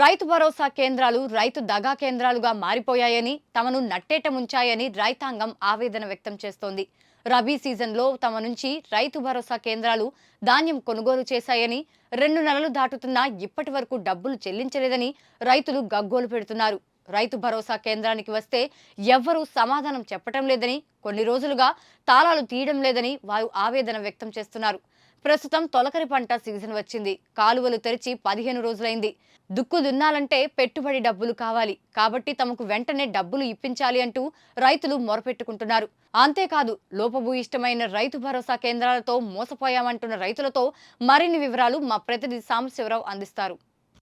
రైతు భరోసా కేంద్రాలు రైతు దగా కేంద్రాలుగా మారిపోయాయని తమను నట్టేట ముంచాయని రైతాంగం ఆవేదన వ్యక్తం చేస్తోంది. రబీ సీజన్లో తమ నుంచి రైతు భరోసా కేంద్రాలు ధాన్యం కొనుగోలు చేశాయని రెండు నెలలు దాటుతున్నా ఇప్పటి వరకు డబ్బులు చెల్లించలేదని రైతులు గగ్గోలు పెడుతున్నారు. రైతు భరోసా కేంద్రానికి వస్తే ఎవ్వరూ సమాధానం చెప్పటం లేదని కొన్ని రోజులుగా తాళాలు తీయడం లేదని వారు ఆవేదన వ్యక్తం చేస్తున్నారు. ప్రస్తుతం తొలకరి పంట సీజన్ వచ్చింది. కాలువలు తెరిచి పదిహేను రోజులైంది. దుక్కు దున్నాలంటే పెట్టుబడి డబ్బులు కావాలి. కాబట్టి తమకు వెంటనే డబ్బులు ఇప్పించాలి అంటూ రైతులు మొరపెట్టుకుంటున్నారు. అంతేకాదు లోపభూయిష్టమైన రైతు భరోసా కేంద్రాలతో మోసపోయామంటున్న రైతులతో మరిన్ని వివరాలు మా ప్రతినిధి సాంబశివరావు అందిస్తారు.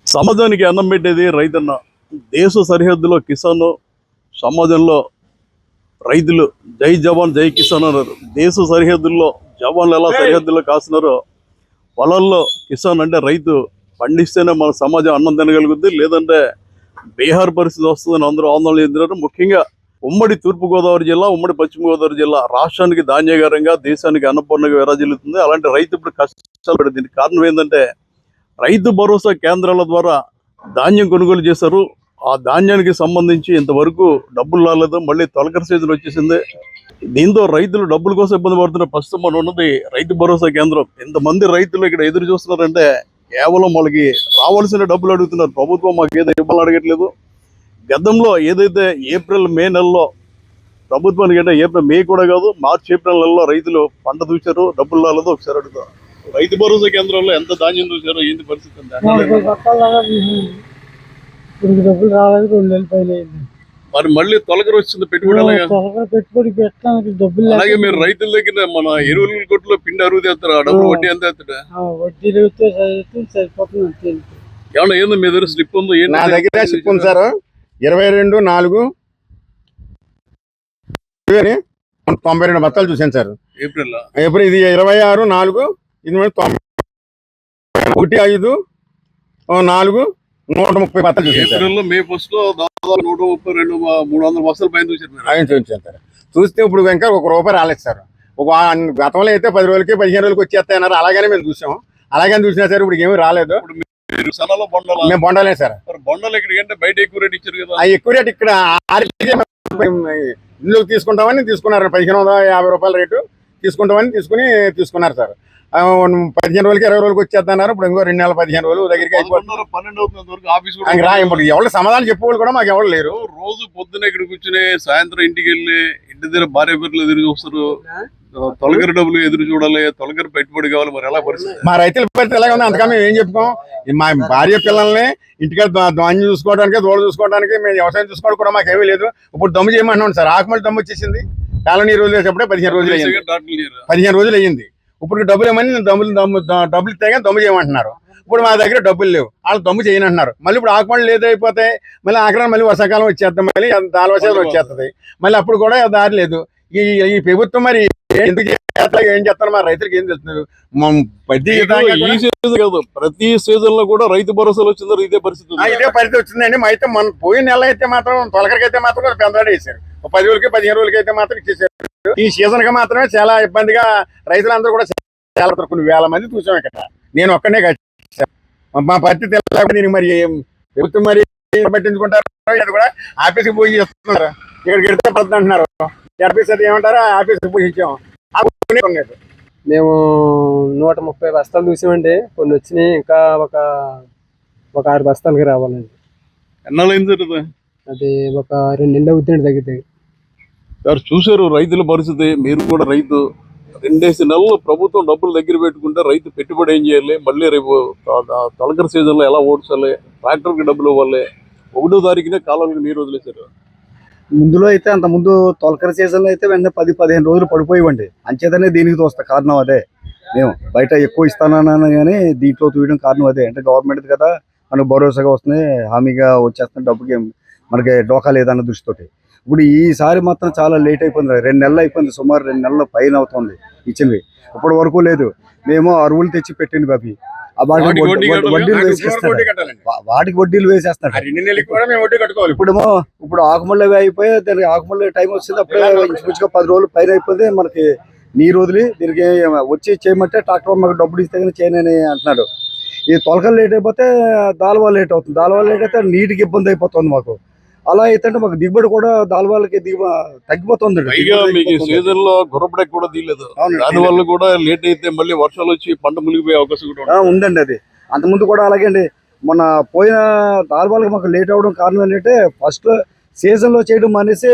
సమాజానికి అన్నం పెట్టేది రైతన్న. దేశ సరిహద్దులో కిసాన్ సమాజంలో రైతులు. జై జవాన్ జై కిసాన్ అన్నారు. దేశ సరిహద్దుల్లో జవాన్లు ఎలా సరిహద్దుల్లో కాస్తున్నారో పొలాల్లో కిసాన్ అంటే రైతు పండిస్తేనే మన సమాజం అన్నం తినగలుగుద్ది లేదంటే బీహార్ పరిస్థితి వస్తుందని అందరూ ఆందోళన చెందినారు ముఖ్యంగా ఉమ్మడి తూర్పుగోదావరి జిల్లా ఉమ్మడి పశ్చిమ గోదావరి జిల్లా రాష్ట్రానికి ధాన్యగారంగా దేశానికి అన్నపూర్ణగా విరాజిల్లుతుంది. అలాంటి రైతు ఇప్పుడు కష్టాలు పడింది దీనికి కారణం ఏంటంటే రైతు భరోసా కేంద్రాల ద్వారా ధాన్యం కొనుగోలు చేశారు. ఆ ధాన్యానికి సంబంధించి ఇంతవరకు డబ్బులు రాలేదు. మళ్ళీ తొలకరి సీజన్ వచ్చేసింది. దీంతో రైతులు డబ్బుల కోసం ఇబ్బంది పడుతున్న ప్రస్తుతం మనం ఉన్నది రైతు భరోసా కేంద్రం. ఇంతమంది రైతులు ఇక్కడ ఎదురు చూస్తున్నారంటే కేవలం వాళ్ళకి రావాల్సిన డబ్బులు అడుగుతున్నారు. ప్రభుత్వం మాకు ఏదో ఇబ్బంది అడగట్లేదు. గతంలో ఏదైతే ఏప్రిల్ మే నెలలో ప్రభుత్వానికి అంటే ఏప్రిల్ మే కూడా కాదు మార్చి ఏప్రిల్ నెలలో రైతులు పంట చూశారు డబ్బులు రాలేదు. ఒకసారి అడుగుతాం రైతు భరోసా కేంద్రంలో ఎంత ధాన్యం చూశారో ఏంటి పరిస్థితి? ఇప్పుడు డబ్బులు రాలేదు రెండు నెలల పైన అయింది. మరి మళ్ళీ తొలకరి వచ్చింది పెట్టుబడి అలాగా? త్వరగా పెట్టుబడి పెట్టడానికి డబ్బులు లేక అలాగే మీరు రైతుల దగ్గర మన ఎరువుల కొట్టులో పిండి అరువు తెస్తారు ఆ డబ్బులు వడ్డీ ఎంత తెస్తాడు ఆ, వడ్డీలు సరిపోతుంది అంతే ఏమన్నా ఏందో మీ దగ్గర స్లిప్ ఉందో ఏంటి? నా దగ్గర స్లిప్ ఉంది సార్. ఇరవై రెండు నాలుగు. తొంభై రెండు బత్తాలు చూశాను సార్. ఏప్రిల్? ఇది ఇరవై ఆరు నాలుగు. ఇది మరి తొంభై ఒకటి ఐదు నాలుగు. నూట ముప్పై బత్తాలు చూశాను సార్. ఏప్రిల్లో మే ఫస్ట్లో దాదాపు నూట ముప్పై రెండు మూడు వందల బస్తాల పైన చూసారు ఆయన చూస్తే ఇప్పుడు ఇంకా ఒక రూపాయి రాలేదు సార్. ఒక గతంలో అయితే పది రోజులకి పదిహేను రోజులకి వచ్చేస్తాయన్నారు అలాగనే మేము చూసాం అలాగని చూసినా సార్ ఇప్పుడు ఏమీ రాలేదు. మేము బొండాలే సార్. బొండాలు ఇక్కడ ఏంటంటే బయట ఎక్కువ రేట్ ఇచ్చారు కదా. ఆ ఎక్కువ రేట్ ఇక్కడ ఇందులోకి తీసుకుంటామని తీసుకున్నారు. పదిహేను వందల యాభై రూపాయల రేటు. తీసుకుంటామని తీసుకుని తీసుకున్నారు సార్. పదిహేను రోజులకి ఇరవై రోజులకి వచ్చేస్తున్నారు ఇప్పుడు ఇంకో రెండు నెలల పదిహేను రోజులు దగ్గరికి అయిపోతుంది ఎవరు సమాధానం చెప్పేవాళ్ళు కూడా మాకు ఎవరు లేరు. రోజు పొద్దున ఇక్కడ కూర్చుని సాయంత్రం ఇంటికి వెళ్ళి ఇంటి దగ్గర భార్య పిల్లలు ఎదురు చూస్తారు. తొలగరి డబ్బులు ఎదురు చూడాలి తొలగరి పెట్టుబడి కావాలి మరి ఎలా పరిస్థితి? మా రైతుల పరిస్థితి ఎలాగ ఉంది అంతగా మేము ఏం చెప్పుకోం మా భార్య పిల్లల్ని ఇంటికి ధాన్యం చూసుకోవడానికి దూడ చూసుకోవడానికి మేము వ్యవసాయం చూసుకోవడం కూడా మాకు ఏమీ లేదు. ఇప్పుడు దమ్ము చేయమంటున్నాం సార్. ఆకుమల్లి దమ్ము వచ్చేసింది. కాలనీ రోజులు వేసేప్పుడే పదిహేను రోజులు అయ్యింది. పదిహేను రోజులు అయ్యింది. ఇప్పుడు డబ్బులు దమ్ము ద- డబ్బులు ఇస్తే కానీ దమ్ము చేయమంటున్నారు. ఇప్పుడు మా దగ్గర డబ్బులు లేవు. వాళ్ళు దమ్ము చేయనంటున్నారు. మళ్ళీ ఇప్పుడు ఆకుమళ్ళు లేదు అయిపోతే మళ్ళీ ఆఖరణ మళ్ళీ వర్షాకాలం వచ్చేస్తాం మళ్ళీ దాల్వసేది వచ్చేస్తుంది. మళ్ళీ అప్పుడు కూడా దారి లేదు. ఈ ఈ ప్రభుత్వం మరి ఎందుకు ఏం చేస్తారు? మా రైతులకు ఏం తెలుస్తున్నారు ప్రతి సీజన్ కాదు. ప్రతి సీజన్లో కూడా రైతు భరోసాలు వచ్చిందో ఇదే పరిస్థితి. ఇదే పరిస్థితి వచ్చిందండి. మా అయితే మన పోయిన నెల అయితే మాత్రం తొలకరికి అయితే మాత్రం ఒక పది రోజులకి పదిహేను రోజులకి అయితే మాత్రం ఇచ్చేసారు. ఈ సీజన్కి మాత్రమే చాలా ఇబ్బందిగా రైతులందరూ కూడా చాలా కొన్ని వేల మంది చూసాం ఇక్కడ. నేను ఒక్కనే కాదు మా ఉంది? దీనికి మరి ప్రభుత్వం మరి పట్టించుకుంటారు కూడా ఆఫీస్కి పోయి చేస్తున్నారు. ఇక్కడికి వెళ్తే పడుతుంది అంటున్నారు. ఆఫీస్ అది ఏమంటారు? ఆఫీస్కి ఉన్నాయి. మేము నూట ముప్పై బస్తాలు చూసామండి. కొన్ని వచ్చినాయి ఇంకా ఒక ఒక ఆరు బస్తాలకి రావాలండి. ఎన్నాళ్ళు? అది ఒక రెండు నెలలు అవుతుంది దగ్గర దగ్గర గారు చూశారు రైతుల పరిస్థితి? మీరు కూడా రైతు రెండేసి నెలలు ప్రభుత్వం డబ్బులు దగ్గర పెట్టుకుంటే రైతు పెట్టుబడి ఏం చేయాలి? మళ్ళీ రేపు తొలకరి సీజన్లో ఎలా ఓడ్చాలి? ట్రాక్టర్కి డబ్బులు ఇవ్వాలి? ఒకటో తారీఖునే కాలంలో నీరు వదిలేశారు. ముందులో అయితే అంత ముందు తొలకరి సీజన్లో అయితే వెంటనే పది పదిహేను రోజులు పడిపోయివ్వండి అంచేతనే దీనికి తోస్తా కారణం అదే. మేము బయట ఎక్కువ ఇస్తానన్నాను కానీ దీంట్లో తూయడం కారణం అదే. అంటే గవర్నమెంట్ కదా మనకు భరోసాగా వస్తుంది హామీగా వచ్చేస్తున్న డబ్బుకి మనకి డోకా లేదన్న దృష్టితోటి. ఇప్పుడు ఈసారి మాత్రం చాలా లేట్ అయిపోయింది. రెండు నెలలు అయిపోయింది. సుమారు రెండు నెలల పైన అవుతుంది ఇచ్చినవి ఇప్పటి వరకు లేదు. మేము అరువులు తెచ్చి పెట్టింది బాబీ? వడ్డీలు వేసేస్తాడు. వాటికి వడ్డీలు వేసేస్తాడు. ఇప్పుడేమో ఇప్పుడు ఆకుమల్ల అయిపోయి దానికి ఆకుమల్ల టైం వచ్చింది. అప్పుడే ఇంచుమించుగా పది రోజులు పైన అయిపోతే మనకి నీరు వదిలి దీనికి వచ్చి చేయమంటే ట్రాక్టర్ మాకు డబ్బులు ఇస్తే కానీ చేయనని అంటున్నాడు. ఈ తొలకలు లేట్ అయిపోతే దాల్వా లేట్ అవుతుంది. దాల్వా లేట్ అయితే నీటికి ఇబ్బంది అయిపోతుంది మాకు. అలా అయితే అంటే మాకు దిగుబడి కూడా దాల్వాలకి దిగు తగ్గిపోతుంది సీజన్లో కూడా తీయలేదు. దాని వల్ల కూడా లేట్ అయితే మళ్ళీ వర్షాలు వచ్చి పంట మునిగిపోయే అవకాశం కూడా ఉంది. ఉందండి అది. అంతకుముందు కూడా అలాగే అండి. మొన్న పోయిన దాల్వాలకి మాకు లేట్ అవడం కారణం ఏంటంటే ఫస్ట్ సీజన్లో చేయడం మానేసి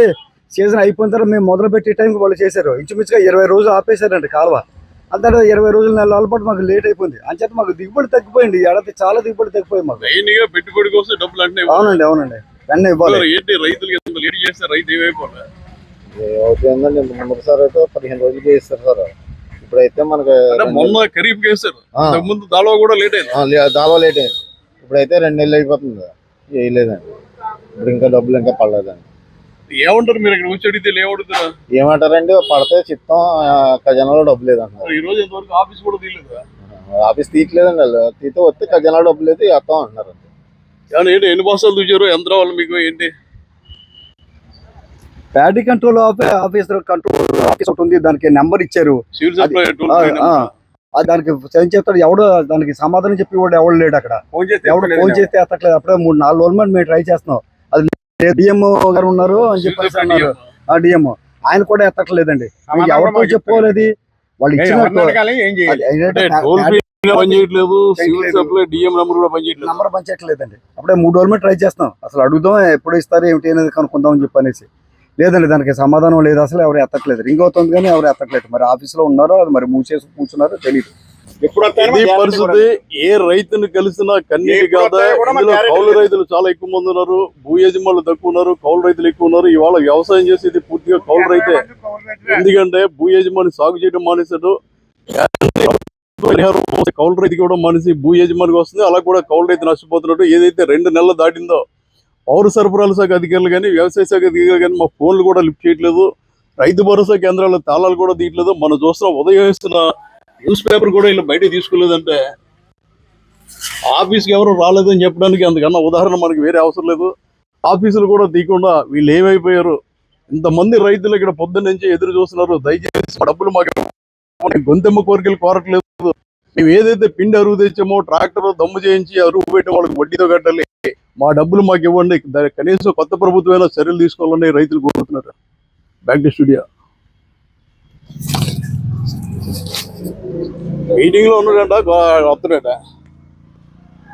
సీజన్ అయిపోయిన తర్వాత మేము మొదలు పెట్టే టైంకి వాళ్ళు చేశారు. ఇంచుమించుగా ఇరవై రోజులు ఆపేశారండి కాలువ. అంతే ఇరవై రోజుల నెల పాటు మాకు లేట్ అయిపోయింది. అంచేత మాకు దిగుబడి తగ్గిపోయింది. ఏడాది చాలా దిగుబడి తగ్గిపోయింది మాకు. పెట్టుబడి కోసం డబ్బులు అంటే అవునండి అవునండి. వెంటనే ఇవ్వాలి. ఏంటి రైతులు ఎంత లేట్ చేస్తే రైతు ఏమైపోలే అవుతుందండి ముందుసారి అయితే పదిహేను రోజులు చేస్తారు సార్. ఇప్పుడైతే మనకి మొన్న ఖరీఫ్ చేశారు. ముందు దాలో కూడా లేట్ అయింది. లేట్ అయింది. ఇప్పుడైతే రెండు నెలలు అయిపోతుంది. వేయలేదండి ఇప్పుడు ఇంకా డబ్బులు ఇంకా పడలేదండి. ఏమంటారు మీరు ఇక్కడ వచ్చి అడిగితే ఏమంటారండి? పడితే చిత్తం ఆ, ఖజానాలో డబ్బు లేదంటున్నారు. ఈ రోజు ఆఫీస్ కూడా తీయలేదు? ఆఫీస్ తీయట్లేదండి వాళ్ళు. తీతే వస్తే ఖజానాలో డబ్బు లేదు వేస్తాం అంటున్నారు ఏంటి ఎన్ని బస్సాలు చూసారు యంత్రం వాళ్ళు మీకు ఏంటి? Paddy control officer control office ఒకటి ఉంది దానికి నెంబర్ ఇచ్చారు. సివిల్ సప్లై దానికి ఏం చెప్తాడు ఎవడు దానికి సమాధానం చెప్పి వాడు ఎవడు లేడు అక్కడ. ఫోన్ చేస్తే ఎవడు ఫోన్ చేస్తే ఎత్తట్లేదు. అప్పుడే మూడు నాలుగు రోజుల మేము ట్రై చేస్తున్నాం. అది డిఎంఓ గారు ఉన్నారు అని చెప్పేసి అన్నారు. ఆ డిఎంఓ ఆయన కూడా ఎత్తట్లేదండి. ఎవరితో మాకు చెప్పుకోలేదు. వాళ్ళు ఇచ్చిన ఎవరిని అడగాలి, ఏం చేయాలి అంటే టోల్ ఫ్రీ పని చేయట్లేదు సివిల్. సప్లై డిఎం నెంబర్ కూడా పని చేయట్లేదు నంబర్ పంచట్లేదండి అప్పుడే మూడు రోజుల ట్రై చేస్తున్నాం. అసలు అడుగుదాం ఎప్పుడు ఇస్తారు ఏమిటి అనేది కనుక్కుందాం అని చెప్పనేసి. లేదండి దానికి సమాధానం లేదు. అసలు ఎవరు ఎత్తట్లేదు. రింగ్ అవుతుంది కానీ ఎవరు ఎత్తట్లేదు. మరి ఆఫీస్లో ఉన్నారో అది మరి మూసేసి కూర్చున్నారో తెలియదు ఎప్పుడు వస్తాయో ఇది మాకు గ్యారెంటీ కూడా పరిస్థితి ఏ రైతుని కలిసినా కన్నీటి కాదా ఇందులో కౌలు. రైతులు చాలా ఎక్కువ మంది ఉన్నారు భూ యజమానులు తక్కువ ఉన్నారు కౌలు రైతులు ఎక్కువ ఉన్నారు. ఇవాళ వ్యవసాయం చేసేది పూర్తిగా కౌలు రైతే. ఎందుకంటే భూ యజమాని సాగు చేయడం మానేశాడు. పరిహారం కౌలు రైతుకి కూడా మనిషి భూ యజమానికి వస్తుంది. అలా కూడా కౌలు రైతు నష్టపోతున్నట్టు ఏదైతే రెండు నెలలు దాటిందో పౌర సరఫరాల శాఖ అధికారులు కానీ వ్యవసాయ శాఖ అధికారులు కానీ మా ఫోన్లు కూడా లిఫ్ట్ చేయట్లేదు. రైతు భరోసా కేంద్రాల తాళాలు కూడా తీయట్లేదు. మనం చూస్తున్న ఉదయం ఇస్తున్న న్యూస్ పేపర్ కూడా వీళ్ళు బయట తీసుకోలేదంటే ఆఫీస్కి ఎవరు రాలేదని చెప్పడానికి అందుకన్నా ఉదాహరణ మనకి వేరే అవసరం లేదు. ఆఫీసులు కూడా తీయకుండా వీళ్ళు ఏమైపోయారు? ఇంతమంది రైతులు ఇక్కడ పొద్దున్న నుంచి ఎదురు చూస్తున్నారు. దయచేసి డబ్బులు మాకు గొంతెమ్మ కోరికలు కోరట్లేదు. మేము ఏదైతే పిండి అరువు తెచ్చామో ట్రాక్టర్ దమ్ము చేయించి అరువు పెట్టి వాళ్ళకి వడ్డీతో కట్టాలి. మా డబ్బులు మాకు ఇవ్వండి. కనీసం కొత్త ప్రభుత్వమైనా చర్యలు తీసుకోవాలని రైతులు కోరుతున్నారు. బ్యాక్ టు స్టూడియో మీటింగ్లో ఉన్నాడంట వస్తున్నాడ